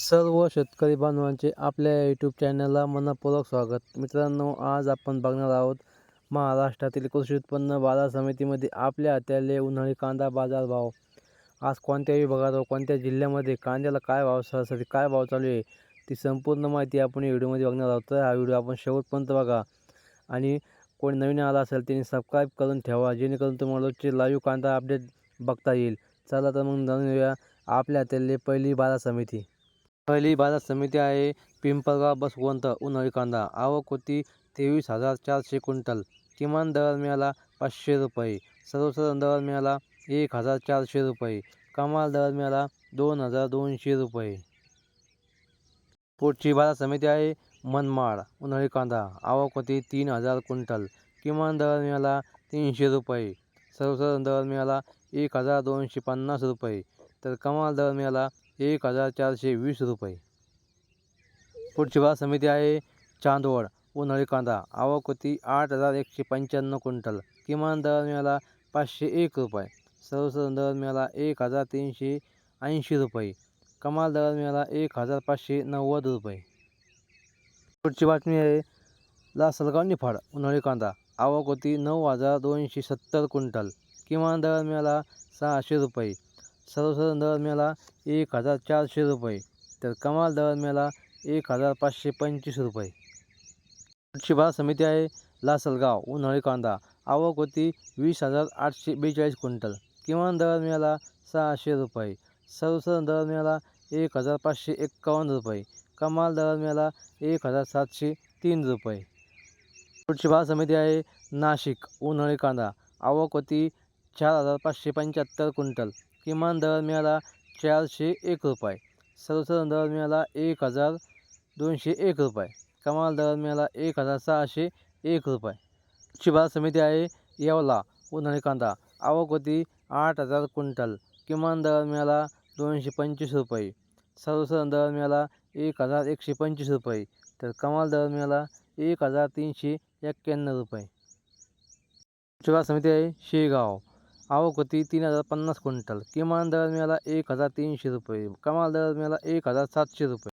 सर्व शेतकरी बांधवांचे आपल्या यूट्यूब चॅनलला मनपूर्वक स्वागत. मित्रांनो आज आपण बघणार आहोत महाराष्ट्रातील कृषी उत्पन्न बाजार समितीमध्ये आपल्या हाताले उन्हाळी कांदा बाजार भाव. आज कोणत्या विभागात व कोणत्या जिल्ह्यामध्ये कांद्याला काय भाव सरासरी काय भाव चालू आहे ती संपूर्ण माहिती आपण व्हिडिओमध्ये बघणार आहोत. तर हा व्हिडिओ आपण शेवटपर्यंत बघा आणि कोणी नवीन आला असेल त्यांनी सबस्क्राईब करून ठेवा जेणेकरून तुम्हाला रोजचे लाईव्ह कांदा अपडेट बघता येईल. चला तर मग जाणून घेऊया आपल्या हाताले पहिली बाजार समिती. पहिली बाजार समिती आहे. पिंपळगाव बसवंत उन्हाळी कांदा आवक होती तेवीस हजार चारशे क्विंटल. किमान दर मिळाला पाचशे रुपये. सर्वसाधारण दर मिळाला एक हजार चारशे रुपये. कमाल दर मिळाला दोन हजार दोनशे रुपये. पुढची बाजार समिती आहे मनमाड उन्हाळी कांदा आवक होती तीन हजार क्विंटल. किमान दर मिळाला तीनशे रुपये. सर्वसाधारण दर मिळाला एक हजार दोनशे पन्नास रुपये. तर कमाल दर मिळाला एक हजार चारशे वीस रुपये. पुढची बाजार समिती आहे चांदवड उन्हाळी कांदा आवक होती आठ हजार एकशे पंच्याण्णव क्विंटल. किमान दर मिळाला पाचशे एक रुपये. सर्वसाधारण दर मिळाला एक हजार तीनशे ऐंशी रुपये. कमाल दर मिळाला एक हजार पाचशे नव्वद रुपये. पुढची बातमी आहे लासलगाव निफाड उन्हाळी कांदा आवक होती नऊ हजार दोनशे सत्तर क्विंटल. किमान दर मिळाला सहाशे रुपये. सर्वसाधारण दर मिळाला एक हजार चारशे रुपये. तर कमाल दर मिळाला एक हजार पाचशे पंचवीस रुपये. पुढची बाजार समिती आहे लासलगाव उन्हाळी कांदा. आवक होती वीस हजार आठशे बेचाळीस क्विंटल. किमान दर मिळाला सहाशे रुपये. सर्वसाधारण दर मिळाला एक हजार पाचशे एक्कावन्न रुपये. कमाल दर मिळाला एक हजार सातशे तीन रुपये. पुढची बाजार समिती आहे नाशिक उन्हाळी कांदा. आवक होती चार हजार पाचशे पंच्याहत्तर क्विंटल. किमान दर मिळाला चारशे एक रुपये. सर्वसाधारण दर मिळाला एक हजार दोनशे एक रुपये. कमाल दर मिळाला एक हजार सहाशे एक रुपये. पुढची बाजार समिती आहे येवला उन्हाळी कांदा आवक होती आठ हजार क्विंटल. किमान दर मिळाला दोनशे पंचवीस रुपये. सर्वसाधारण दर मिळाला एक हजार एकशे पंचवीस रुपये. तर कमाल दर मिळाला एक हजार तीनशे एक्क्याण्णव रुपये. पुढची बाजार समिती आहे शेगाव. आवक होती तीन हजार पन्नास क्विंटल. किमान दर मिळाला एक हजार तीनशे रुपये. कमाल दर मिळाला एक हजार सातशे रुपये.